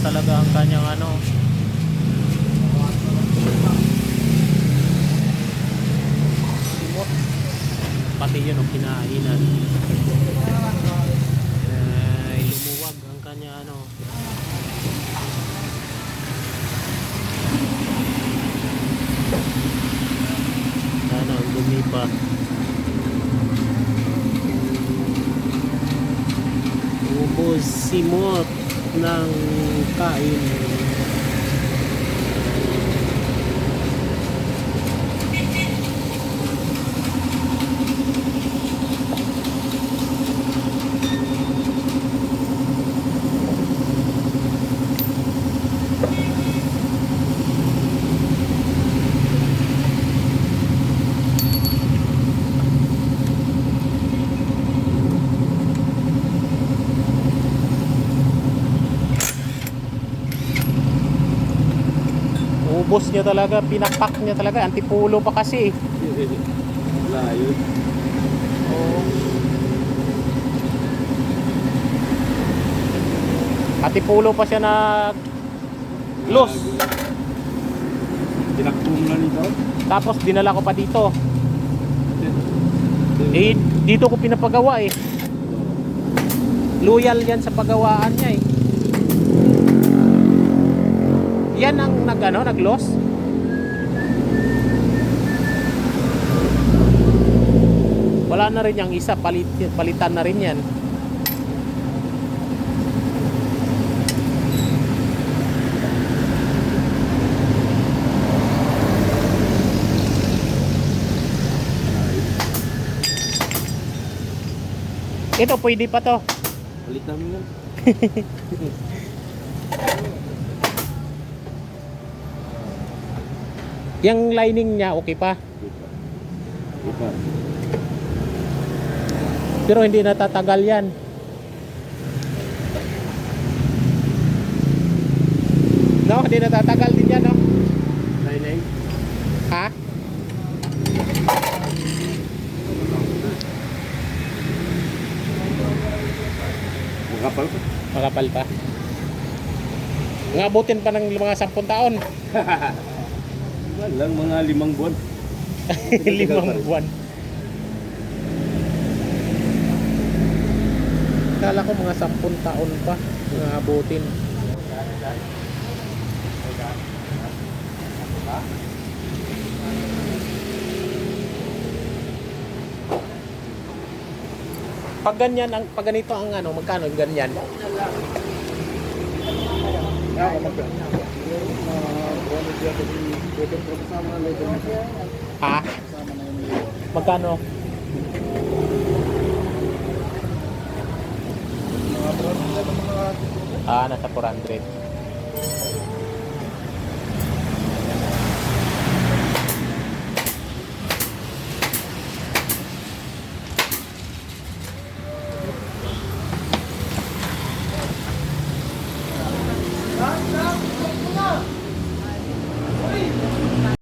talaga ang kanyang ano. Pati yun ang kinainan. Ay, lumuwag ang kanya ano. Sana ang dumi pa. Ubos simot ng kain. Ubos niya talaga, pinapak niya talaga. Antipulo pa kasi. Layo. Oo. Antipulo pa siya nag los. Tinakbong na nito. Tapos dinala ko pa dito. Eh, dito ko pinapagawa eh. Loyal yan sa pagawaan niya eh. Yan ang nag ano, nag-loss. Wala na rin yung isa, palit, palitan na rin yan. Ito, pwede pa to. Palit namin yan. Yung lining niya, okay pa. Ipa. Pero hindi natatagal yan. No, hindi natatagal din yan, no? Nine. Ha? Makapal pa. Makapal pa. Ngabutin pa ng mga sampung taon. Walang mga limang buwan. Limang buwan. Kala ko mga sampung taon pa. Mga abutin. Pag ganyan, ang, pag ganito ang ano, magkano ganyan? Ha? Magkano? Ah, nasa 400.